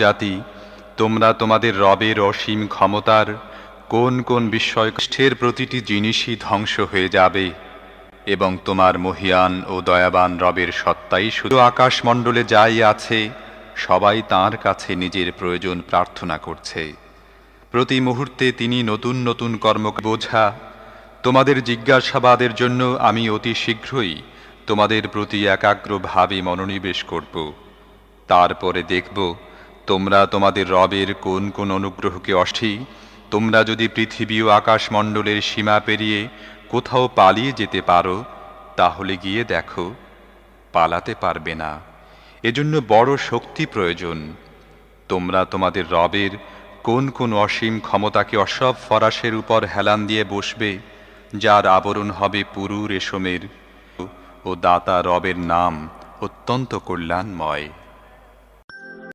জাতি, তোমরা তোমাদের রবের অসীম ক্ষমতার কোন কোন বিস্ময়ের প্রতিটি জিনিসই ধ্বংস হয়ে যাবে, এবং তোমার মহিয়ান ও দয়াবান রবের সত্তাই শুধু আকাশমণ্ডলে যাই আছে, সবাই তার কাছে নিজের প্রয়োজন প্রার্থনা করছে। প্রতি মুহূর্তে তিনি নতুন নতুন কর্ম বোঝা, তোমাদের জিজ্ঞাসাবাদের জন্য আমি অতি শীঘ্রই তোমাদের প্রতি একাগ্রভাবে মনোনিবেশ করব। তারপরে দেখব তোমরা তোমাদের রবের কোন কোন অনুগ্রহকে অষ্ঠি তোমরা যদি পৃথিবী ও আকাশমণ্ডলের সীমা পেরিয়ে কোথাও পালিয়ে যেতে পারো, তাহলে গিয়ে দেখো, পালাতে পারবে না। এজন্য বড় শক্তি প্রয়োজন। তোমরা তোমাদের রবের কোন কোন অসীম ক্ষমতাকে অসব ফরাসের উপর হেলান দিয়ে বসবে, যার আবরণ হবে পুরু রেশমের। ও দাতা রবের নাম অত্যন্ত কল্যাণময়।